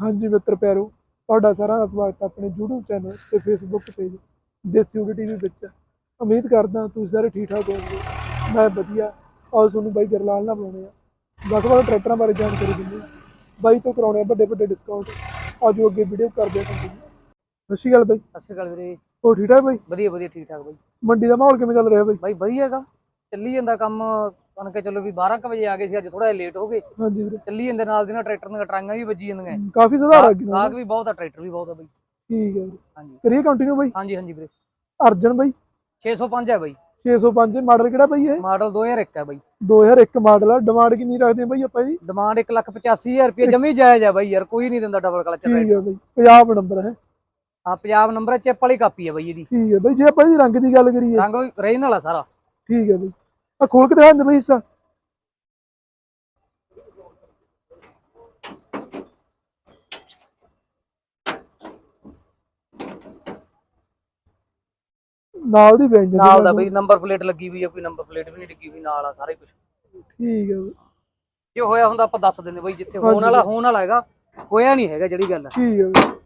ਹਾਂਜੀ ਮਿੱਤਰ ਪਿਆਰੋ ਤੁਹਾਡਾ ਸਾਰਾ ਸਵਾਗਤ ਆਪਣੇ YouTube ਚੈਨਲ ਤੇ Facebook ਪੇਜ ਦੇਸੀ ਉਡੀ ਟੀਵੀ ਵਿੱਚ। ਉਮੀਦ ਕਰਦਾ ਤੁਸੀਂ ਸਾਰੇ ਠੀਕ ਠਾਕ ਹੋਵੋਗੇ। ਮੈਂ ਵਧੀਆ ਔਰ ਤੁਹਾਨੂੰ ਬਾਈ ਗਰਲਾਲ ਨਾਲ ਬੁਲਾਉਣੇ ਆ। ਵੱਖ ਵੱਖ ਟਰੈਕਟਰਾਂ ਬਾਰੇ ਜਾਣਕਾਰੀ ਦਿੰਦੇ ਆ। ਬਾਈ ਤੋਂ ਕਰਾਉਣੇ ਆ ਵੱਡੇ ਵੱਡੇ ਡਿਸਕਾਊਂਟ ਆਜੋ ਅੱਗੇ ਵੀਡੀਓ ਕਰਦੇ ਆ ਕੰਟੀਨਿਊ ਸਤਿ ਸ਼੍ਰੀ ਅਕਾਲ ਬਾਈ। ਸਤਿ ਸ਼੍ਰੀ ਅਕਾਲ ਵੀਰੇ। ਹੋਰ ਠੀਕ ਠਾਕ ਬਾਈ? ਵਧੀਆ ਵਧੀਆ ਠੀਕ ਠਾਕ ਬਾਈ। ਮੰਡੀ ਦਾ ਮਾਹੌਲ ਕਿਵੇਂ ਚੱਲ ਰਿਹਾ ਬਾਈ? ਬਾਈ ਵਧੀਆ ਹੈਗਾ। ਚੱਲੀ ਜਾਂਦਾ ਕੰਮ। ਕਣ ਕੇ ਚਲੋ ਵੀ 12 ਕੁ ਵਜੇ ਆ ਗਏ ਸੀ ਅੱਜ ਥੋੜਾ ਲੇਟ ਹੋ ਗਏ। ਹਾਂਜੀ ਵੀਰੇ। ਚੱਲੀ ਜਾਂਦੇ ਨਾਲ ਦੀ ਨਾਲ ਟਰੈਕਟਰ ਦੀਆਂ ਟਰਾਂਗਾਂ ਵੀ ਵੱਜੀ ਜਾਂਦੀਆਂ। ਕਾਫੀ ਸੁਧਾਰ ਆ ਗਿਆ ਆਗ ਵੀ ਬਹੁਤ ਆ ਟਰੈਕਟਰ ਵੀ ਬਹੁਤ ਆ ਬਾਈ। ਠੀਕ ਹੈ ਵੀਰੇ। ਹਾਂਜੀ। ਕਰੀਏ ਕੰਟੀਨਿਊ ਬਾਈ? ਹਾਂਜੀ ਹਾਂਜੀ ਵੀਰੇ। ਅਰਜਨ ਬਾਈ? 605 ਹੈ ਬਾਈ। 605 ਮਾਡਲ ਕਿਹੜਾ ਬਾਈ ਇਹ? ਮਾਡਲ 2001 ਹੈ ਬਾਈ। 2001 ਮਾਡਲ ਆ। ਡਿਮਾਂਡ ਕਿੰਨੀ ਰੱਖਦੇ ਆ ਬਾਈ ਆਪਾਂ ਜੀ? ਡਿਮਾਂਡ 185000 ਰੁਪਏ ਜਮੀ ਜਾਇਜ਼ ਹੈ ਬਾਈ ਯਾਰ ਕੋਈ ਨਹੀਂ ਦਿੰਦਾ ਡਬਲ ਕਲਚ ਠੀਕ ਹੈ ਬਾਈ। ਪੰਜਾਬ ਨੰਬਰ ਹੈ ਆ ਪੰਜਾਬ ਨੰਬਰ ਚਿੱਪ ਵਾਲੀ ਕਾਪੀ ਹੈ ਬਾਈ ਇਹਦੀ। ਠੀਕ ਹੈ ਬਾਈ ਜੇ ਆਪਾਂ ਇਹਦੀ ਰੰਗ ਦੀ ਗੱਲ ਕਰੀਏ। ਰੰਗ ਰੇਨ ਵਾਲਾ ਸਾਰਾ। ਠੀਕ ਹੈ ਬਾਈ। ਆ ਖੋਲ ਕੇ ਦਿਖਾ ਦਿੰਦੇ ਬਾਈ ਹਿੱਸਾ। ਨਾਲ ਦੀ ਬੈਂਜ ਨਾਲ ਦਾ ਬਾਈ ਨੰਬਰ ਪਲੇਟ ਲੱਗੀ ਹੋਈ ਹੈ ਕੋਈ ਨੰਬਰ ਪਲੇਟ ਵੀ ਨਹੀਂ ਲੱਗੀ ਹੋਈ ਨਾਲ ਆ ਸਾਰਾ ਕੁਝ ਠੀਕ ਹੈ ਬਾਈ, ਜੇ ਹੋਇਆ ਹੁੰਦਾ ਆਪਾਂ ਦੱਸ ਦਿੰਦੇ ਬਾਈ ਜਿੱਥੇ ਹੋਣ ਵਾਲਾ ਹੋਣ ਵਾਲਾ ਹੈਗਾ ਹੋਇਆ ਨਹੀਂ ਹੈਗਾ ਜਿਹੜੀ ਗੱਲ ਠੀਕ ਹੈ ਬਾਈ।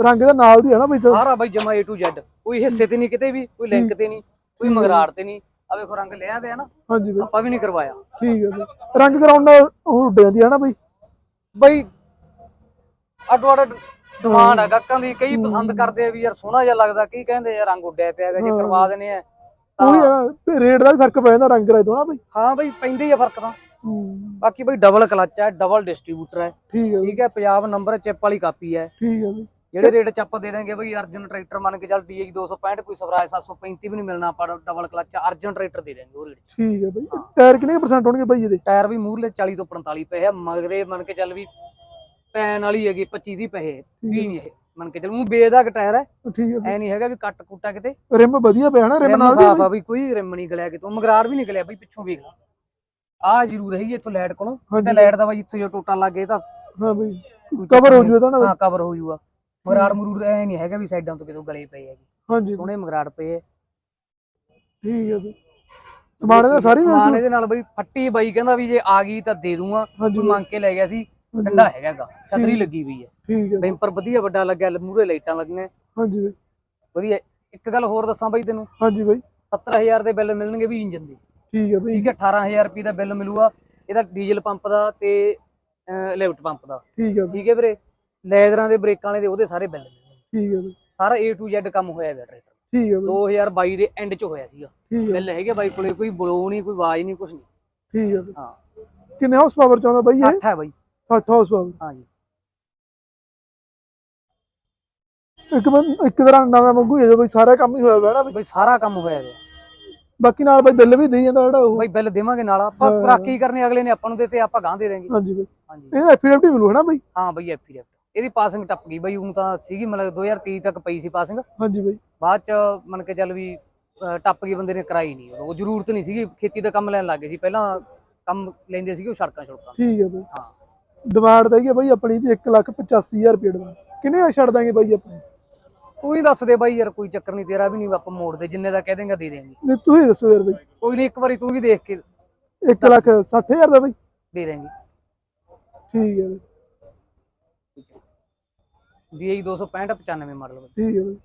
ਰੰਗ ਦਾ ਨਾਲ ਦੀ ਹੈ ਨਾ ਬਾਈ? ਸਾਰਾ ਬਾਈ ਜਮਾ A to Z ਕੋਈ ਹਿੱਸੇ ਤੇ ਨਹੀਂ ਕਿਤੇ ਵੀ ਕੋਈ ਲਿੰਕ ਤੇ ਨਹੀਂ ਕੋਈ ਮਗਰਾੜ ਤੇ ਨਹੀਂ। ਆ ਵੇਖੋ ਰੰਗ ਲਿਆ ਤੇ ਆ ਨਾ। ਹਾਂਜੀ ਬਾਈ। ਆਪਾਂ ਵੀ ਨਹੀਂ ਕਰਵਾਇਆ। ਠੀਕ ਹੈ ਬਾਈ। ਰੰਗ ਕਰਾਉਣ ਨਾਲ ਉਹ ਉੱਡ ਜਾਂਦੀ ਹੈ ਨਾ ਬਾਈ। ਬਾਈ ਅੱਡੋ ਅੱਡ ਡਿਮਾਂਡ ਆ ਗਾਹਕਾਂ ਦੀ। ਕਈ ਪਸੰਦ ਕਰਦੇ ਆ ਵੀ ਯਾਰ ਸੋਹਣਾ ਜਿਹਾ ਲੱਗਦਾ। ਕਈ ਕਹਿੰਦੇ ਯਾਰ ਰੰਗ ਉੱਡਿਆ ਪਿਆ ਹੈਗਾ ਜੇ ਕਰਵਾ ਦਿੰਦੇ ਆ ਉਹੀ ਤਾਂ ਰੇਟ ਦਾ ਵੀ ਫ਼ਰਕ ਪੈ ਜਾਂਦਾ ਰੰਗ ਕਰਾਏ ਤੋਂ ਨਾ ਬਾਈ। ਹਾਂ ਬਾਈ ਪੈਂਦੇ ਹੀ ਆ ਫ਼ਰਕ ਤਾਂ। ਹੂੰ, ਬਾਕੀ ਬਾਈ ਡਬਲ ਕਲਚ ਹੈ ਡਬਲ ਡਿਸਟ੍ਰੀਬਿਊਟਰ ਹੈ ਠੀਕ ਹੈ ਠੀਕ ਹੈ ਪੰਜਾਬ ਨੰਬਰ ਚਿੱਪ ਵਾਲੀ ਕਾਪੀ ਹੈ ਠੀਕ ਹੈ ਬਾਈ। ਜਿਹੜੇ ਰੇਟ ਚ ਆਪਾਂ ਦੇ ਦਾਂਗੇ ਬਈ ਅਰਜਨ ਟਰੈਕਟਰ ਮੰਨ ਕੇ ਚੱਲ DI 265 ਕੋਈ ਸਵਰਾਜ 735 ਵੀ ਨਹੀਂ ਮਿਲਣਾ ਆਪਾਂ ਡਬਲ ਕਲਚ ਅਰਜਨ ਟਰੈਕਟਰ ਦੇ ਦਾਂਗੇ ਉਹ ਰੇਟ ਠੀਕ ਹੈ ਬਾਈ। ਟਾਇਰ ਕਿੰਨੇ ਪਰਸੈਂਟ ਹੋਣਗੇ ਬਾਈ ਇਹਦੇ? ਟਾਇਰ ਵੀ ਮੂਹਰਲੇ 40 ਤੋਂ 45 ਪਏ ਆ ਮਗਰੇ ਮੰਨ ਕੇ ਚੱਲ ਵੀ ਪੈਨ ਵਾਲੀ ਹੈਗੀ 25 ਦੀ ਪਏ ਵੀ ਨਹੀਂ ਇਹ ਮੰਨ ਕੇ ਚੱਲ ਉਹ ਬੇਦਾ ਟਾਇਰ ਹੈ। ਠੀਕ ਹੈ ਐ ਨਹੀਂ ਹੈਗਾ ਵੀ ਕੱਟ ਕੁੱਟਾ ਕਿਤੇ। ਰਿਮ ਵਧੀਆ ਪਿਆ ਨਾ ਰਿਮ ਨਾਲ ਦੀ ਸਾਫ਼ ਆ ਵੀ ਕੋਈ ਰਿਮ ਨਹੀਂ ਗਲਿਆ ਕਿਤੋਂ। ਮਗਰਾੜ ਵੀ ਨਿਕਲਿਆ ਬਈ ਪਿੱਛੋਂ ਵੇਖ ਲਾ। ਆ ਜ਼ਰੂਰ ਹੈਗੀ ਇੱਥੋਂ ਲਾਈਟ ਕੋਲੋਂ। ਤੇ ਲਾਈਟ ਦਾ ਬਾਈ ਇੱਥੋਂ ਜੋ ਟੋਟਾ ਲੱਗ ਤਾਂ। ਹਾਂ ਬਾਈ। ਕਵਰ ਹੋ ਨਹੀਂ। ਜੂਗਾ ਤਾਂ ਨਾ ਹਾਂ ਕਵਰ ਹੋ ਜੂਗਾ। ਮਗਰਾੜ ਮਰੂੜ ਐ ਨਹੀਂ ਹੈਗਾ ਵੀ ਸਾਈਡਾਂ ਤੋਂ ਕਿਤੋਂ ਗਲੇ ਪਏ ਹੈਗੇ। ਹਾਂਜੀ। ਸੋਹਣੇ ਮਗਰਾੜ ਪਏ ਠੀਕ ਹੈ ਬਾਈ ਸਮਾਨ ਇਹਦਾ ਸਾਰੀ ਮਿਲ ਸਮਾਨ ਜੂ ਇਹਦੇ ਨਾਲ ਬਈ ਫੱਟੀ ਬਾਈ ਕਹਿੰਦਾ ਵੀ ਜੇ ਆ ਗਈ ਤਾਂ ਦੇ ਦੂੰਗਾ। ਹਾਂਜੀ। ਕੋਈ ਮੰਗ ਕੇ ਲੈ ਗਿਆ ਸੀ। ਠੰਡਾ ਹੈਗਾਗਾ ਛਤਰੀ ਲੱਗੀ ਹੋਈ ਹੈ ਠੀਕ ਹੈ ਬੈਂਪਰ ਵਧੀਆ ਵੱਡਾ ਲੱਗਿਆ ਮੂਰੇ ਲਾਈਟਾਂ ਲੱਗੀਆਂ। ਹਾਂਜੀ ਬਾਈ। ਵਧੀਆ। ਇੱਕ ਗੱਲ ਹੋਰ ਦੱਸਾਂ ਬਾਈ ਤੈਨੂੰ। ਹਾਂਜੀ ਬਾਈ। 70000 ਦੇ ਬਿੱਲ ਮਿਲਣਗੇ ਵੀ ਇੰਜਨ ਦੇ। ਠੀਕ ਹੈ ਬਾਈ। ਠੀਕ ਹੈ 18000 ਰੁਪਏ ਦਾ ਬਿੱਲ ਮਿਲੂਗਾ। ਇਹਦਾ ਡੀਜ਼ਲ ਪੰਪ ਦਾ ਤੇ ਲਿਫਟ ਪੰਪ ਦਾ। ਠੀਕ ਹੈ ਬਾਈ। ਠੀਕ ਹੈ ਵੀਰੇ? ਲੈਦਰਾਂ ਦੇ ਬ੍ਰੇਕਾਂ ਵਾਲੇ ਦੇ ਉਹਦੇ ਸਾਰੇ ਬਿੱਲ ਠੀਕ ਹੈ ਬਾਈ ਸਾਰਾ A to Z ਕੰਮ ਹੋਇਆ ਹੋਇਆ ਟਰੈਕਟਰ। ਠੀਕ ਹੈ ਬਾਈ 2022 ਦੇ ਐਂਡ 'ਚ ਹੋਇਆ ਸੀਗਾ। ਠੀਕ ਹੈ। ਬਿੱਲ ਹੈਗੇ ਬਾਈ ਕੋਲੇ ਕੋਈ ਬਲੋ ਨਹੀਂ ਕੋਈ ਆਵਾਜ਼ ਨਹੀਂ ਕੁਝ ਨਹੀਂ। ਠੀਕ ਹੈ ਬਾਈ ਹਾਂ। ਕਿੰਨੇ ਹਾਊਸ ਪਾਵਰ ਚਾਹੁੰਦਾ ਬਾਈ ਇਹ? 60 ਹੈ ਬਾਈ। 60 ਹਾਊਸ ਪਾਵਰ। ਹਾਂਜੀ ਇੱਕ ਬੰਦ ਇੱਕ ਤਰ੍ਹਾਂ ਨਵਾਂ ਵਾਂਗੂ ਹੀ ਹੈ ਜੋ ਬਾਈ ਸਾਰਾ ਕੰਮ ਹੀ ਹੋਇਆ ਹੋਇਆ ਨਾ ਬਾਈ। ਸਾਰਾ ਕੰਮ ਹੋਇਆ ਹੋਇਆ ਬਾਕੀ ਨਾਲ ਬਾਈ ਬਿੱਲ ਵੀ ਦੇਈ ਜਾਂਦਾ ਜਿਹੜਾ ਉਹ। ਬਾਈ ਬਿੱਲ ਦੇਵਾਂਗੇ ਨਾਲ ਆਪਾਂ ਹਾਂ। ਰਾਖੀ ਕਰਨੀ ਅਗਲੇ ਨੇ ਆਪਾਂ ਨੂੰ ਦਿੱਤੇ ਆਪਾਂ ਗਾਂ ਦੇ ਦੇਾਂਗੇ ਹਾਂਜੀ ਬਾਈ। ਹਾਂਜੀ। ਇਹਦਾ ਐਫੀਡੈਵਿਟ ਮਿਲੂ ਹੈ ਨਾ ਬਾਈ? ਹਾਂ ਬਾਈ ਐਫੀ ਇਹਦੀ ਪਾਸਿੰਗ ਟੱਪ ਗਈ ਬਾਈ ਉਹ ਤਾਂ ਸੀਗੀ ਮਤਲਬ 2023 ਤੱਕ ਪਈ ਸੀ ਪਾਸਿੰਗ ਹਾਂਜੀ ਬਾਈ। ਬਾਅਦ ਚ ਮੰਨ ਕੇ ਚੱਲ ਵੀ ਅਹ, ਟੱਪ ਗਈ ਬੰਦੇ ਨੇ ਕਰਾਈ ਨਹੀਂ। ਉਹ ਜ਼ਰੂਰਤ ਨਹੀਂ ਸੀਗੀ ਖੇਤੀ ਦਾ ਕੰਮ ਲੈਣ ਲੱਗੇ ਸੀ। ਪਹਿਲਾਂ ਕੰਮ ਲੈਂਦੇ ਸੀਗੇ ਉਹ ਸੜਕਾਂ ਸੜਕਾਂ। ਠੀਕ ਹੈ ਬਾਈ। ਹਾਂ। ਡਿਮਾਂਡ ਤਾਂ ਹੈਗੀ ਆ ਬਾਈ ਆਪਣੀ ਦੀ 185000 ਰੁਪਏ ਡਿਮਾਂਡ ਕਿੰਨੇ ਦਾ ਛੱਡ ਦਾਂਗੇ ਬਾਈ ਆਪਾਂ? ਤੂੰ ਹੀ ਦੱਸ ਦੇ ਬਾਈ ਯਾਰ ਕੋਈ ਚੱਕਰ ਨਹੀਂ ਤੇਰਾ ਵੀ ਨਹੀਂ ਆਪਾਂ ਮੋੜ ਦੇ ਜਿੰਨੇ ਦਾ ਕਹਿ ਦੇਂਗਾ ਦੇ ਦੇਾਂਗੇ। ਨਹੀਂ ਤੁਸੀਂ ਦੱਸੋ ਯਾਰ ਬਾਈ। ਕੋਈ ਨਹੀਂ ਇੱਕ ਵਾਰੀ ਤੂੰ ਵੀ ਦੇਖ ਕੇ 1 ਲੱਖ 60000 ਦਾ ਬਾਈ। ਦੇ ਦੇਾਂਗੇ। ਠੀਕ ਹੈ ਬਾਈ। DI 265 95 ਮਾਡਲ ਠੀਕ ਹੈ ਬਾਈ।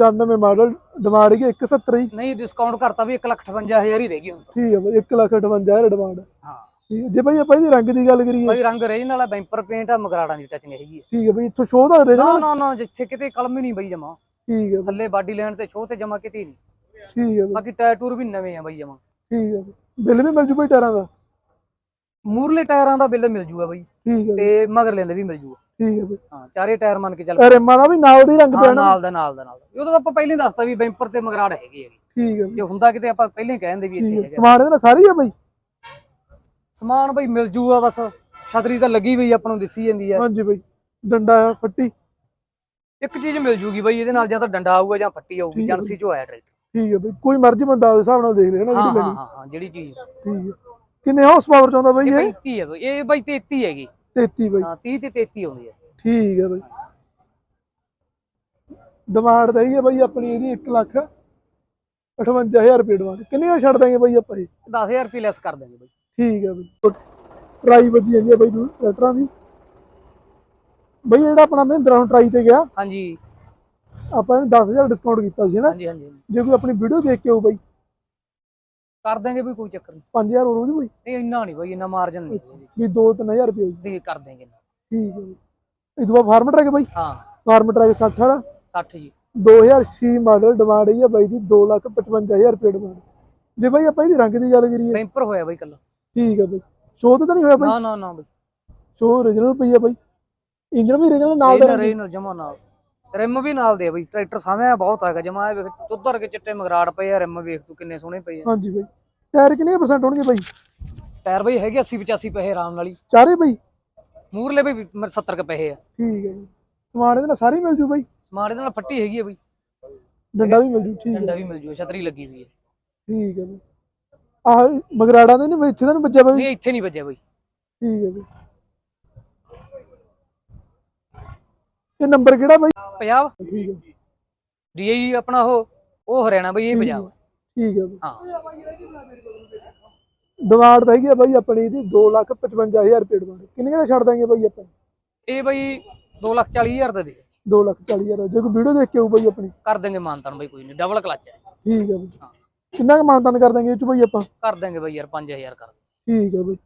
95 ਮਾਡਲ ਡਿਮਾਂਡ ਹੈਗੀ 170 ਹੀ? ਨਹੀਂ ਡਿਸਕਾਊਂਟ ਕਰਤਾ ਵੀ 158000 ਹੀ ਰਹਿ ਗਈ ਹੁਣ ਤਾਂ। ਠੀਕ ਹੈ ਬਾਈ 1 ਲੱਖ 58000 ਡਿਮਾਂਡ ਹਾਂ ਠੀਕ ਹੈ। ਜੇ ਬਾਈ ਆਪਾਂ ਇਹਦੀ ਰੰਗ ਦੀ ਗੱਲ ਕਰੀਏ। ਬਾਈ ਰੰਗ ਰੇਂਜ ਵਾਲਾ ਬੈਂਪਰ ਪੇਂਟ ਆ ਮਗਰਾੜਾਂ ਦੀ ਟੱਚਿੰਗ ਹੈਗੀ ਹੈ ਠੀਕ ਹੈ ਬਾਈ ਇੱਥੋਂ ਸ਼ੋਅ ਦਾ ਦੇ ਨਾ। ਨਾ ਨਾ ਨਾ ਜਿੱਥੇ ਕਿਤੇ ਕਲਮ ਹੀ ਨਹੀਂ ਬਈ ਜਮਾ। ਠੀਕ ਹੈ ਬਾਈ, ਥੱਲੇ ਬਾਡੀ ਲੈਣ ਤੇ ਛੋਹ ਤੇ ਜਮਾ ਕਿਤੇ ਨਹੀਂ। ਠੀਕ ਹੈ ਬਾਈ, ਬਾਕੀ ਟਾਇਰ ਟੂਰ ਵੀ ਨਵੇਂ ਆ ਬਈ ਜਮਾ। ਠੀਕ ਹੈ ਬਾਈ। ਬਿੱਲ ਵੀ ਮਿਲ ਜੂ ਬਾਈ ਟਾਇਰਾਂ ਦਾ? ਮੂਰਲੇ ਟਾਇਰਾਂ ਦਾ ਬਿੱਲ ਮਿਲ ਜੂਗਾ ਬਈ। ਠੀਕ ਹੈ ਬਾਈ, ਤੇ ਮਗਰ ਲੈਂਦੇ ਵੀ ਮਿਲ ਜੂਗਾ। ਠੀਕ ਹੈ ਬਾਈ। ਹਾਂ ਚਾਰੇ ਟਾਇਰ ਮੰਨ ਕੇ ਚੱਲ ਰਿਮਾਂ ਦਾ ਵੀ ਨਾਲ ਦੀ ਰੰਗ ਹਾਂ ਪੈਣਾ। ਨਾਲ ਦਾ ਨਾਲ ਦਾ ਨਾਲ ਦਾ। ਉਹ ਤਾਂ ਆਪਾਂ ਪਹਿਲਾਂ ਹੀ ਦੱਸਤਾ ਵੀ ਬੈਂਪਰ ਤੇ ਮਗਰਾੜ ਹੈਗੇ ਹੈਗੇ। ਠੀਕ ਹੈ ਬਾਈ, ਜੇ ਹੁੰਦਾ ਕਿਤੇ ਆਪਾਂ ਪਹਿਲਾਂ ਹੀ ਕਹਿੰਦੇ ਵੀ ਠੀਕ ਇੱਥੇ ਹੈ। ਹੈਗਾ। ਸਮਾਨ ਇਹਦਾ ਸਾਰੀ ਹੈ ਬਾਈ? ਸਮਾਨ ਬਈ ਮਿਲ ਜੂਗਾ ਬਸ। ਛਤਰੀ ਤਾਂ ਲੱਗੀ ਹੋਈ ਆਪਾਂ ਨੂੰ ਦਿਸੀ ਜਾਂਦੀ ਹੈ ਹਾਂਜੀ ਬਾਈ। ਡੰਡਾ ਆ ਫੱਟੀ। ਇੱਕ ਚੀਜ਼ ਮਿਲ ਜੂਗੀ ਬਈ ਇਹਦੇ ਨਾਲ ਜਾਂ ਤਾਂ ਡੰਡਾ ਆਊਗਾ ਜਾਂ ਫੱਟੀ ਆਊਗੀ ਠੀਕ ਹੈ ਏਜੰਸੀ ਚੋਂ ਆਇਆ ਟਰੈਕਟਰ। ਠੀਕ ਹੈ ਬਾਈ। ਕੋਈ ਮਰਜ਼ੀ ਬੰਦਾ ਉਹਦੇ ਹਿਸਾਬ ਨਾਲ ਦੇਖ ਲੈਣਾ ਹਾਂ ਜਿਹੜੀ ਹਾਂ ਲੈਣੀ ਹਾਂ ਹਾਂ ਜਿਹੜੀ ਚੀਜ਼ ਠੀਕ ਹੈ। ਕਿੰਨੇ ਹਾਊਸ ਪਾਵਰ ਚਾਹੁੰਦਾ ਬਾਈ ਇਹ ਇਹ? 35 ਹੈ ਬਈ ਇਹ ਬਈ 33 ਹੈਗੀ। 33 ਬਾਈ। ਹਾਂ 30 ਤੇ 33 ਆਉਂਦੀ ਹੈ। ਠੀਕ ਹੈ ਬਾਈ। ਡਿਮਾਂਡ ਹੈਗੀ ਹੈ ਬਾਈ ਆਪਣੀ ਇਹਦੀ 1 ਲੱਖ 58000 ਰੁਪਏ ਡਿਮਾਂਡ ਕਿੰਨੇ ਦਾ ਛੱਡ ਦਾਂਗੇ ਬਾਈ ਆਪਾਂ ਇਹ? 10000 ਰੁਪਏ ਲੈਸ ਕਰ ਦਾਂਗੇ ਬਈ। ਠੀਕ ਹੈ ਬਾਈ। ਟਰਾਈ ਵੱਜੀ ਜਾਂਦੀ ਹੈ ਬਾਈ ਟਰੈਕਟਰਾਂ ਦੀ। ਬਈ ਜਿਹੜਾ ਆਪਣਾ ਮਹਿੰਦਰਾ ਹੁਣ ਟਰਾਈ ਤੇ ਗਿਆ ਹਾਂਜੀ। ਆਪਾਂ ਇਹਨੂੰ 10000 ਡਿਸਕਾਊਂਟ ਕੀਤਾ ਸੀ ਨਾ। ਹਾਂਜੀ ਹਾਂਜੀ ਹਾਂਜੀ। ਜੇ ਕੋਈ ਆਪਣੀ ਵੀਡੀਓ ਦੇਖ ਕੇ ਆਊ ਬਈ। ਕਰ ਦਾਂਗੇ ਵੀ ਕੋਈ ਚੱਕਰ ਨਹੀਂ। 5000 ਹੋਰ ਹੋ ਜੂ ਬਈ? ਨਹੀਂ ਇੰਨਾ ਨਹੀਂ ਬਈ ਇੰਨਾ ਮਾਰਜਨ ਨਹੀਂ। ਵੀ 2-3000 ਰੁਪਏ ਦੇ ਕਰ ਦਾਂਗੇ। ਠੀਕ ਹੈ ਇਹ ਤੋਂ ਬਾਅਦ ਫਾਰਮ ਟਰੈਕ ਬਈ? ਹਾਂ। ਫਾਰਮ ਟਰੈਕ 60 ਵਾਲਾ? 60 ਜੀ। 2006 ਮਾਡਲ ਡਿਮਾਂਡ ਹੈ ਬਾਈ ਦੀ 255000 ਰੁਪਏ ਡਿਮਾਂਡ ਜੇ ਬਾਈ ਆਪਾਂ ਇਹਦੀ ਰੰਗ ਦੀ ਗੱਲ ਕਰੀਏ। ਟੈਂਪਰ ਹੋਇਆ ਬਈ ਕੱਲਾ। ਠੀਕ ਹੈ ਬਾਈ। ਸ਼ੋਅ ਤੇ ਨਹੀਂ ਹੋਇਆ ਬਾਈ? ਨਾ ਨਾ ਨਾ ਬਈ। ਸ਼ੋਅ origignal ਪਈ ਹੈ ਬਾਈ। ਇੰਜਨ ਵੀ origignal ਨਾਲ ਦਾ ਰੇਨਰ ਰੇਨਰ ਜਮਾ ਨਾਲ। ਰਿਮ ਵੀ ਨਾਲ ਦੇ ਬਈ ਟਰੈਕਟਰ ਸਾਹਮਣੇ ਬਹੁਤ ਹੈਗਾ ਜਮਾ ਇਹ ਵੇਖ ਤੁੱਧਰ ਕੇ ਚਿੱਟੇ ਮਗਰਾੜ ਪਏ ਆ ਰਿਮ ਵੇਖ ਤੂੰ ਕਿੰਨੇ ਸੋਹਣੇ ਪਏ ਆ। ਹਾਂਜੀ ਬਾਈ। ਟਾਇਰ ਕਿੰਨੇ ਪਰਸੈਂਟ ਹੋਣਗੇ ਬਾਈ? ਟਾਇਰ ਬਈ ਹੈਗੇ 80 85 ਪੈਸੇ ਆਰਾਮ ਨਾਲ ਹੀ। ਚਾਰੇ ਬਾਈ? ਮੂਰਲੇ ਮੇਰੇ 70 ਕ ਪੈਸੇ ਆ। ਠੀਕ ਹੈ ਜੀ। ਸਮਾਨ ਇਹਦੇ ਨਾਲ ਸਾਰੇ ਮਿਲ ਜੂ ਬਾਈ? ਸਮਾਰਟ ਦੇ ਨਾਲ ਫੱਟੀ ਹੈਗੀ ਆ ਬਈ। ਡੰਡਾ ਵੀ ਮਿਲ ਜੂ ਠੀਕ ਡੰਡਾ ਹੈ ਵੀ ਮਿਲ ਜੂ ਛਤਰੀ ਲੱਗੀ ਹੋਈ ਹੈ ਠੀਕ ਹੈ ਬਾਈ। ਆਹ ਮਗਰਾੜਾ ਦੇ ਨਹੀਂ ਇੱਥੇ ਤਾਂ ਨਹੀਂ ਵੱਜਿਆ ਬਾਈ? ਨਹੀਂ ਇੱਥੇ ਨਹੀਂ ਵੱਜਿਆ ਬਈ। ਠੀਕ ਹੈ ਬਾਈ। ਇਹ ਨੰਬਰ ਕਿਹੜਾ ਬਾਈ? ਪੰਜਾਬ? ਠੀਕ ਹੈ ਡੀਆਈ ਆਪਣਾ ਉਹ ਉਹ ਹਰਿਆਣਾ ਬਈ ਇਹ ਪੰਜਾਬ ਠੀਕ ਹੈ ਬਾਈ। ਹਾਂ। ਡਿਮਾਂਡ ਤਾਂ ਹੈਗੀ ਆ ਬਾਈ ਆਪਣੀ ਇਹਦੀ 255000 ਰੁਪਏ ਡਿਮਾਂਡ। ਕਿੰਨੇ ਦਾ ਛੱਡ ਦਾਂਗੇ ਬਾਈ ਆਪਾਂ? ਇਹ ਬਈ 240000 ਦਾ ਦੇ। 240000 ਦਾ। ਜੇ ਕੋਈ ਵੀਡੀਓ ਦੇਖ ਕੇ ਆਊ ਬਾਈ ਆਪਣੀ। ਕਰ ਦੇਂਗੇ ਮਾਨਤਾਨ ਬਈ ਕੋਈ ਨਹੀਂ ਡਬਲ ਕਲਚ ਹੈ ਠੀਕ ਹੈ ਬਾਈ। ਕਿੰਨਾ ਕੁ ਮਾਨਤਾਨ ਕਰ ਦਾਂਗੇ ਇਹ ਚ ਬਾਈ ਆਪਾਂ? ਕਰ ਦੇਂਗੇ ਬਈ ਯਾਰ 5000 ਕਰ ਠੀਕ ਹੈ ਬਾਈ।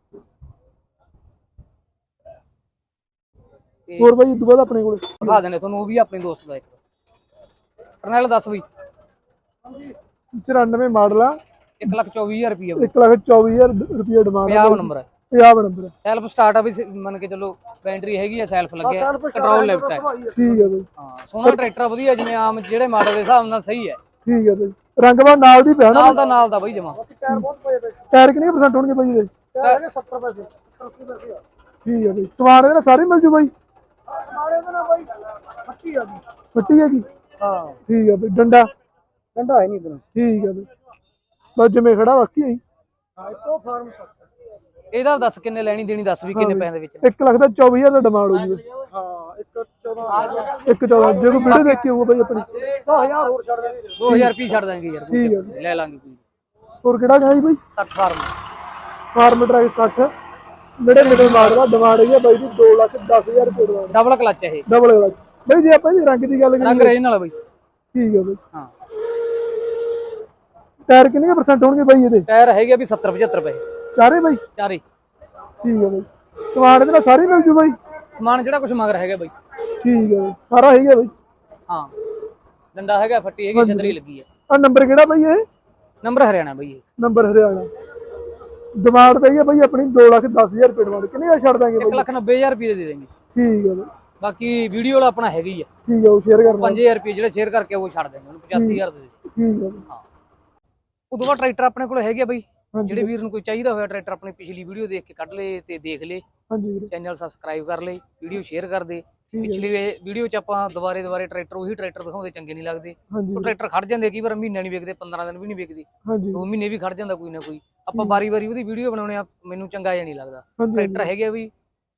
ਤੇ ਹੋਰ ਬਾਈ ਬਾਅਦ ਆਪਣੇ ਕੋਲ। ਦਿਖਾ ਦੇਣੇ ਤੁਹਾਨੂੰ ਉਹ ਵੀ ਆਪਣੇ ਦੋਸਤ ਦਾ ਇੱਕ। ਕਰਨੈਲ ਦੱਸ ਬਈ। 94 ਮਾਡਲ ਆ। 124000 ਰੁਪਏ ਬਈ। 124000 ਰੁਪਏ ਡਿਮਾਂਡ ਆ ਪੰਜਾਬ ਨੰਬਰ ਹੈ ਪੰਜਾਬ ਨੰਬਰ ਸੈਲਫ ਸਟਾਰਟ ਆ ਵੀ ਮੰਨ ਕੇ ਚੱਲੋ ਬੈਟਰੀ ਹੈਗੀ ਆ ਸੈਲਫ ਲੱਗਿਆ ਕੰਟਰੋਲ ਲੈਫਟ ਹੈ ਠੀਕ ਹੈ ਬਾਈ। ਹਾਂ ਸੋਹਣਾ ਟਰੈਕਟਰ ਵਧੀਆ ਜਿਵੇਂ ਆਮ ਜਿਹੜੇ ਮਾਡਲ ਦੇ ਹਿਸਾਬ ਨਾਲ ਸਹੀ ਹੈ ਠੀਕ ਹੈ ਬਾਈ। ਰੰਗ ਬਾ ਨਾਲ ਦੀ ਪਿਆ ਨਾ ਨਾਲ ਦਾ ਨਾਲ ਦਾ ਬਈ ਜਮਾ। ਟਾਇਰ ਕਿੰਨੇ ਪਰਸੈਂਟ ਹੋਣਗੇ ਬਾਈ ਇਹਦੇ? 70 ਪੈਸੇ ਠੀਕ ਹੈ ਬਾਈ। ਸਮਾਨ ਇਹਦੇ ਨਾਲ ਸਾਰੇ ਮਿਲ ਜੂ ਬਾਈ। ਮਾਰੇ ਦੇ ਨਾ ਬਾਈ ਮੱਕੀ ਆ ਗਈ ਮਿੱਟੀ ਹੈਗੀ? ਹਾਂ। ਠੀਕ ਹੈ ਬਾਈ ਡੰਡਾ? ਡੰਡਾ ਹੈ ਨਹੀਂ ਇਧਰ ਠੀਕ ਹੈ ਬਾਈ। ਬਸ ਜਿਵੇਂ ਖੜਾ ਬਾਕੀ ਆਈ ਹਾਂ ਇੱਕੋ ਫਾਰਮ ਸੱਤ ਇਹਦਾ ਦੱਸ ਕਿੰਨੇ ਲੈਣੀ ਦੇਣੀ ਦੱਸ ਵੀ ਕਿੰਨੇ ਪੈਸੇ ਦੇ ਵਿੱਚ। 1 ਲੱਖ ਦਾ 24000 ਦਾ ਡਿਮਾਂਡ ਹੋ ਜੂ ਹਾਂ ਇੱਕ 14 ਇੱਕ 14 ਜੇ ਕੋਈ ਵੀਡੀਓ ਦੇਖ ਕੇ ਆਊਗਾ ਬਾਈ ਆਪਣੀ। 10000 ਹੋਰ ਛੱਡ ਦੇ 2000 ਰੁਪਏ ਛੱਡ ਦਾਂਗੇ ਯਾਰ ਠੀਕ ਨੀ, ਲੈ ਲਾਂਗੇ ਕੋਈ। ਹੋਰ ਕਿਹੜਾ ਕਹਾਂ ਜੀ ਬਾਈ? 60 ਫਾਰਮ। ਫਾਰਮ ਡਰਾਈਵ 60 ਜਿਹੜੇ ਮਿਡਲ ਮਾਡਲ ਦਾ ਡਿਮਾਂਡ ਹੈਗੀ ਆ ਬਾਈ ਦੀ 2 ਲੱਖ 10000 ਰੁਪਏ ਡਿਮਾਂਡ ਡਬਲ ਕਲਚ ਹੈ ਇਹ। ਡਬਲ ਵਾਲਾ ਬਾਈ ਜੇ ਆਪਾਂ ਇਹਦੀ ਰੰਗ ਦੀ ਗੱਲ ਰੰਗ ਕਰੀਏ ਰੇਜ ਨਾਲ ਬਈ। ਠੀਕ ਹੈ ਬਾਈ। ਹਾਂ। ਟਾਇਰ ਕਿੰਨੇ ਪਰਸੈਂਟ ਹੋਣਗੇ ਬਾਈ ਇਹਦੇ? ਟਾਇਰ ਹੈਗੇ ਵੀ 70 75 ਪੈਸੇ ਚਾਰੇ ਬਾਈ? ਚਾਰੇ। ਠੀਕ ਹੈ ਬਾਈ। ਸਮਾਨ ਇਹਦੇ ਨਾਲ ਸਾਰੇ ਮਿਲ ਜੂ ਬਾਈ? ਸਮਾਨ ਜਿਹੜਾ ਕੁਝ ਮਗਰ ਹੈਗਾ ਬਈ। ਠੀਕ ਹੈ ਬਾਈ। ਸਾਰਾ ਹੈਗਾ ਬਾਈ? ਹਾਂ। ਡੰਡਾ ਹੈਗਾ ਫੱਟੀ ਹੈਗੀ ਛਤਰੀ ਲੱਗੀ ਹੈ ਆ ਨੰਬਰ ਕਿਹੜਾ ਬਾਈ ਇਹ? ਨੰਬਰ ਹਰਿਆਣਾ ਬਈ ਇਹ। ਨੰਬਰ ਹਰਿਆਣਾ। ਡਿਮਾਂਡ ਪਈ ਹੈ ਬਾਈ ਆਪਣੀ 2 ਲੱਖ 10000 ਰੁਪਏ ਡਿਮਾਂਡ ਕਿੰਨੇ ਦਾ ਛੱਡ ਦਾਂਗੇ 1 ਬਾਈ? ਲੱਖ 90000 ਰੁਪਏ ਦੇ ਦੇ ਦੇਂਗੇ ਠੀਕ ਹੈ ਬਾਈ। ਬਾਕੀ ਵੀਡੀਓ ਵਾਲਾ ਆਪਣਾ ਹੈਗਾ ਹੀ ਆ। ਠੀਕ ਹੈ ਉਹ ਸ਼ੇਅਰ ਕਰਨਾ 5000 ਰੁਪਏ ਜਿਹੜੇ ਸ਼ੇਅਰ ਕਰਕੇ ਉਹ ਛੱਡ ਦੇਂਗੇ ਉਹਨੂੰ 85000 ਦੇ ਦੇ। ਠੀਕ ਹੈ। ਹਾਂ। ਉਦੋਂ ਬਾਅਦ ਟਰੈਕਟਰ ਆਪਣੇ ਕੋਲ ਹੈਗੇ ਆ ਬਈ। ਜਿਹੜੇ ਵੀਰ ਨੂੰ ਕੋਈ ਚਾਹੀਦਾ ਹੋਇਆ ਟਰੈਕਟਰ ਆਪਣੀ ਪਿਛਲੀ ਵੀਡੀਓ ਦੇਖ ਕੇ ਕੱਢ ਲੇ ਤੇ ਦੇਖ ਲੇ। ਹਾਂਜੀ ਵੀਰੇ। ਚੈਨਲ ਸਬਸਕ੍ਰਾਈਬ ਕਰ ਲੇ ਵੀਡੀਓ ਸ਼ੇਅਰ ਕਰ ਦੇ। ਪਿਛਲੀ ਵੀਡੀਓ ਚ ਆਪਾਂ ਦੁਬਾਰੇ ਦੁਬਾਰੇ ਟਰੈਕਟਰ ਉਹੀ ਟਰੈਕਟਰ ਦਿਖਾਉਂਦੇ ਚੰਗੇ ਨਹੀਂ ਲੱਗਦੇ। ਉਹ ਟਰੈਕਟਰ ਖੜ ਜਾਂਦੇ ਕਈ ਵਾਰ ਮਹੀਨਾ ਨਹੀਂ ਵੇਖਦੇ 15 ਦਿਨ ਵੀ ਨਹੀਂ ਵੇਖਦੇ। ਹਾਂਜੀ। ਦੋ ਮਹੀਨੇ ਵੀ ਖੜ ਜਾਂਦਾ ਕੋਈ ਨਾ ਕੋਈ। ਆਪਾਂ ਵਾਰੀ ਵਾਰੀ ਉਹਦੀ ਵੀਡੀਓ ਬਣਾਉਣੇ ਆ ਮੈਨੂੰ ਚੰਗਾ ਜਿਹਾ ਨਹੀਂ ਲੱਗਦਾ। ਟਰੈਕਟਰ ਹੈਗੇ ਵੀ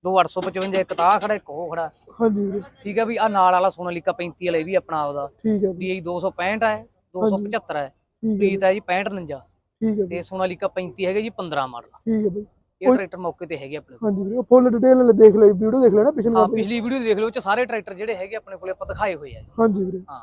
2855 ਇੱਕ ਤਾਂ ਖੜਾ ਇੱਕ ਉਹ ਖੜਾ। ਹਾਂਜੀ। ਠੀਕ ਹੈ ਵੀ ਆ ਨਾਲ ਵਾਲਾ ਸੋਨਾਲੀਕਾ 35 ਵਾਲਾ ਇਹ ਵੀ ਆਪਣਾ ਆਪਦਾ। ਠੀਕ ਹੈ DI 265 ਹੈ 275 ਹੈ ਪ੍ਰੀਤ ਹੈ ਜੀ 65 49 ਠੀਕ ਹੈ ਤੇ ਸੋਨਾਲੀਕਾ 35 ਹੈਗਾ ਜੀ 15 ਮਾਡਲ। ਠੀਕ ਹੈ ਬਾਈ। ਇਹ ਟਰੈਕਟਰ ਮੌਕੇ ਤੇ ਹੈਗੇ ਆਪਣੇ ਕੋਲ। ਹਾਂਜੀ ਵੀਰੇ ਫੁੱਲ ਡਿਟੇਲ ਦੇਖ ਲਈ ਵੀਡੀਓ ਦੇਖ ਲੈਣਾ ਪਿਛਲੇ ਹਾਂ ਪਿਛਲੀ ਵੀਡੀਓ ਦੇਖ ਲਓ ਚ ਸਾਰੇ ਟਰੈਕਟਰ ਜਿਹੜੇ ਹੈਗੇ ਆਪਣੇ ਕੋਲੇ ਆਪਾਂ ਦਿਖਾਏ ਹੋਏ ਆ। ਹਾਂਜੀ ਵੀਰੇ। ਹਾਂ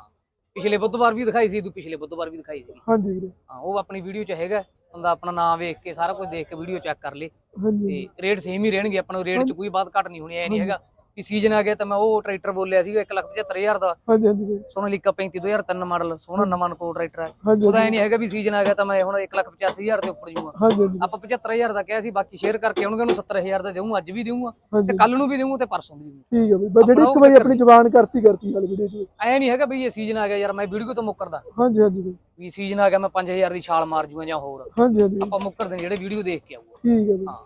ਪਿਛਲੇ ਬੁੱਧਵਾਰ ਵੀ ਦਿਖਾਈ ਸੀ ਤੂੰ ਪਿਛਲੇ ਬੁੱਧਵਾਰ ਵੀ ਦਿਖਾਈ ਸੀ ਹਾਂਜੀ ਵੀਰੇ। ਹਾਂ ਉਹ ਆਪਣੀ ਵੀਡੀਓ ਚ ਹੈਗਾ ਬੰਦਾ ਆਪਣਾ ਨਾਮ ਵੇਖ ਕੇ ਸਾਰਾ ਕੁਝ ਦੇਖ ਕੇ ਵੀਡੀਓ ਚੈੱਕ ਕਰ ਲੇ ਹਾਂਜੀ। ਤੇ ਰੇਟ ਸੇਮ ਹੀ ਰਹਿਣਗੇ ਆਪਾਂ ਨੂੰ ਰੇਟ 'ਚ ਕੋਈ ਬਾਤ ਘਟ ਨਹੀਂ ਹੋਣੀ ਐ ਨਹੀਂ ਹੈਗਾ। ਕਿ ਸੀਜ਼ਨ ਆ ਗਿਆ ਤਾਂ ਮੈਂ ਉਹ ਟਰੈਕਟਰ ਬੋਲਿਆ ਸੀਗਾ 175000 ਦਾ। ਹਾਂਜੀ ਹਾਂਜੀ ਸੋਨਾਲੀਕਾ 35 2003 ਮਾਡਲ ਸੋਹਣਾ ਨਵਾਂ ਨਕੋ ਟਰੈਕਟਰ ਹੈ ਉਹਦਾ ਐ ਨਹੀਂ ਹੈਗਾ ਵੀ ਸੀਜ਼ਨ ਆ ਗਿਆ ਤਾਂ ਮੈਂ ਹੁਣ 185000 ਦੇ ਉੱਪਰ ਜੂਗਾ ਹਾਂਜੀ ਹਾਂਜੀ। ਆਪਾਂ 75000 ਦਾ ਕਿਹਾ ਸੀ ਬਾਕੀ ਸ਼ੇਅਰ ਕਰਕੇ ਉਹਨੂੰ ਉਹਨੂੰ 70000 ਦਾ ਦੇਵਾਂ ਅੱਜ ਵੀ ਦੇਵਾਂ ਤੇ ਕੱਲ ਨੂੰ ਵੀ ਦੇਵਾਂ ਤੇ ਪਰਸੋਂ ਵੀ ਦੇਵਾਂ ਠੀਕ ਹੈ ਬਾਈ ਜਿਹੜੀ ਇੱਕ ਵਾਰੀ ਆਪਣੀ ਜ਼ਬਾਨ ਕਰਤੀ ਕਰਤੀ ਗੱਲ ਵੀਡੀਓ ਚ। ਐ ਨਹੀਂ ਹੈਗਾ ਵੀ ਇਹ ਸੀਜ਼ਨ ਆ ਗਿਆ ਯਾਰ ਮੈਂ ਵੀਡੀਓ ਤੋਂ ਮੁੱਕਰਦਾ। ਹਾਂਜੀ ਹਾਂਜੀ ਵੀ ਸੀਜ਼ਨ ਆ ਗਿਆ ਮੈਂ 5000 ਦੀ ਛਾਲ ਮਾਰ ਜੂਆਂ ਜਾਂ ਹੋਰ। ਹਾਂਜੀ ਹਾਂਜੀ। ਆਪਾਂ ਮੁੱਕਰਦੇ ਨੀ, ਜਿਹੜੇ ਵੀਡੀਓ ਦੇਖ ਕੇ ਆਊਗਾ। ਠੀਕ ਹੈ ਬਾਈ ਹਾਂ।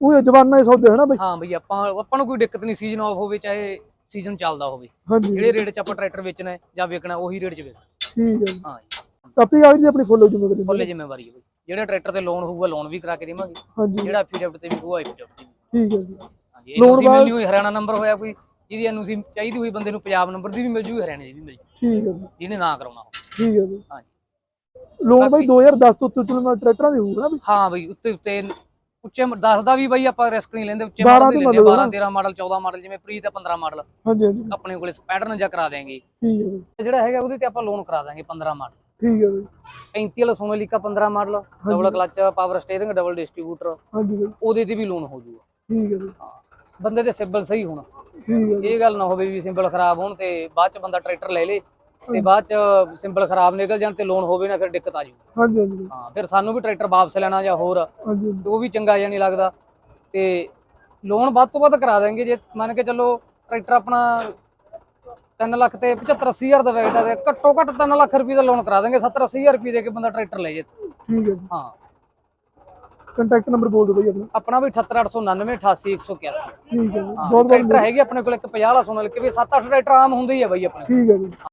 ਉਹ ਜ਼ਬਾਨਾਂ ਹੀ ਸੌਦੇ ਹਨਾ ਬਾਈ। ਹਾਂ ਬਈ ਆਪਾਂ ਆਪਾਂ ਨੂੰ ਕੋਈ ਦਿੱਕਤ ਨਹੀਂ ਸੀਜ਼ਨ ਆਫ ਹੋਵੇ ਚਾਹੇ ਸੀਜ਼ਨ ਚੱਲਦਾ ਹੋਵੇ। ਹਾਂਜੀ। ਜਿਹੜੇ ਰੇਟ 'ਚ ਆਪਾਂ ਟਰੈਕਟਰ ਵੇਚਣਾ ਹੈ ਜਾਂ ਵੇਚਣਾ ਉਹੀ ਰੇਟ 'ਚ ਵੇਚਣਾ। ਠੀਕ ਹੈ ਹਾਂ ਜੀ। ਕਾਪੀ ਕਾਗਜ਼ ਦੀ ਆਪਣੀ ਫੁੱਲ ਜ਼ਿੰਮੇਵਾਰੀ ਫੁੱਲ ਜ਼ਿੰਮੇਵਾਰੀ ਹੈ ਬਈ। ਜਿਹੜਾ ਟਰੈਕਟਰ ਤੇ ਲੋਨ ਹੋਊਗਾ ਲੋਨ ਵੀ ਕਰਾ ਕੇ ਦੇਵਾਂਗੇ। ਹਾਂਜੀ। ਜਿਹੜਾ ਐਫੀਡੈਵਿਟ ਤੇ ਵੀ ਹੋਊਗਾ ਐਫੀਡੈਵਿਟ ਠੀਕ ਹੈ ਜੀ। ਹਾਂਜੀ ਬਾਅਦ- ਮਿਲਣੀ ਹੋਈ ਹਰਿਆਣਾ ਨੰਬਰ ਹੋਇਆ ਕੋਈ ਜਿਹਦੀ ਐਨਓਸੀ ਚਾਹੀਦੀ ਹੋਈ ਬੰਦੇ ਨੂੰ ਪੰਜਾਬ ਨੰਬਰ ਦੀ ਵੀ ਮਿਲ ਜੂਗੀ ਹਰਿਆਣੇ ਦੀ ਵੀ ਮਿਲ ਜੂ। ਠੀਕ ਹੈ ਜੀ। ਜਿਹਨੇ ਨਾ ਕਰਾਉਣਾ ਹੋਵੇ। ਠੀਕ ਹੈ ਜੀ। ਹਾਂਜੀ ਲੋਨ ਬਾਈ ਬਾਕੀ- 2010 ਤੋਂ ਉੱਤੇ ਵਾਲੇ ਟਰੈਕਟਰਾਂ ਦੇ ਹੋਊਗਾ ਨਾ ਬਈ। ਹਾਂ ਬਈ ਉੱਤੇ ਉੱਤੇ ਉੱਚੇ 10 ਦਾ ਵੀ ਬਾਈ ਆਪਾਂ ਰਿਸਕ ਨਹੀਂ ਲੈਂਦੇ ਉੱਚੇ 12 ਮਾਡਲ ਦੀ ਲੈਂਦੇ ਮਤਲਬ 12 13 ਮਾਡਲ 14 ਮਾਡਲ ਜਿਵੇਂ ਪ੍ਰੀਤ ਹੈ 15 ਮਾਡਲ ਹਾਂਜੀ ਹਾਂਜੀ। ਆਪਣੇ ਕੋਲੇ ਪੈਟਰਨ ਜਾਂ ਕਰਾ ਦੇਾਂਗੇ ਠੀਕ ਹੈ ਜਿਹੜਾ ਹੈਗਾ ਉਹਦੇ ਤੇ ਆਪਾਂ ਲੋਨ ਕਰਾ ਦਾਂਗੇ 15 ਮਾਡਲ ਠੀਕ ਹੈ ਬਈ 35 ਵਾਲਾ Sonalika 15 model double clutch power steering double distributor ਹਾਂਜੀ ਬਈ ਉਹਦੇ ਤੇ ਵੀ ਲੋਨ ਹੋ ਜਾਊਗਾ ਠੀਕ ਹੈ ਬਈ ਬੰਦੇ ਦੇ ਸਿੰਬਲ ਸਹੀ ਹੋਣਾ। ਠੀਕ ਹੈ ਬਈ, ਇਹ ਗੱਲ ਨਾ ਹੋਵੇ ਵੀ ਸਿੰਬਲ ਖਰਾਬ ਹੋਣ ਤੇ ਬਾਅਦ ਚ ਬੰਦਾ ਟਰੈਕਟਰ ਲੈ ਲੇ। ਤੇ ਬਾਅਦ ਚ ਸਿੰਬਲ ਖਰਾਬ ਨਿਕਲ ਜਾਣ ਤੇ ਲੋਨ ਹੋਵੇ ਨਾ ਫਿਰ ਦਿੱਕਤ ਆ ਜੂ। ਹਾਂਜੀ ਹਾਂਜੀ। ਹਾਂ ਫਿਰ ਸਾਨੂੰ ਵੀ ਟਰੈਕਟਰ ਵਾਪਸ ਲੈਣਾ ਜਾਂ ਹੋਰ। ਹਾਂਜੀ ਉਹ ਵੀ ਚੰਗਾ ਜਿਹਾ ਨਹੀਂ ਲੱਗਦਾ। ਤੇ ਲੋਨ ਵੱਧ ਤੋਂ ਵੱਧ ਕਰਾ ਦਾਂਗੇ ਜੇ ਮੰਨ ਕੇ ਚੱਲੋ ਟਰੈਕਟਰ ਆਪਣਾ 3 ਲੱਖ ਤੇ 75 80 ਹਜ਼ਾਰ ਦਾ ਵੇਚਦਾ ਤੇ ਘੱਟੋ ਘੱਟ 3 ਲੱਖ ਰੁਪਏ ਦਾ ਲੋਨ ਕਰਾ ਦਾਂਗੇ 70 80 ਹਜ਼ਾਰ ਰੁਪਏ ਦੇ ਕੇ ਬੰਦਾ ਟਰੈਕਟਰ ਲੈ ਜੇ। ਠੀਕ ਹੈ ਹਾਂ। ਕੰਟੈਕਟ ਨੰਬਰ ਬੋਲ ਦਿਓ ਬਈ ਆਪਣਾ। ਆਪਣਾ ਵੀ 78899 88181 ਠੀਕ ਹੈ ਬਹੁਤ ਬਹੁਤ ਟਰੈਕਟਰ ਹੈਗੇ ਆਪਣੇ ਕੋਲ ਇੱਕ 50 ਵਾਲਾ ਸੋਨਾ ਲਿਖ ਵੀ 7-8 ਟਰੈਕਟਰ ਆਮ ਹੁੰਦੇ ਹੀ ਆ ਬਾਈ ਆਪਣੇ। ਠੀਕ ਹੈ ਜੀ।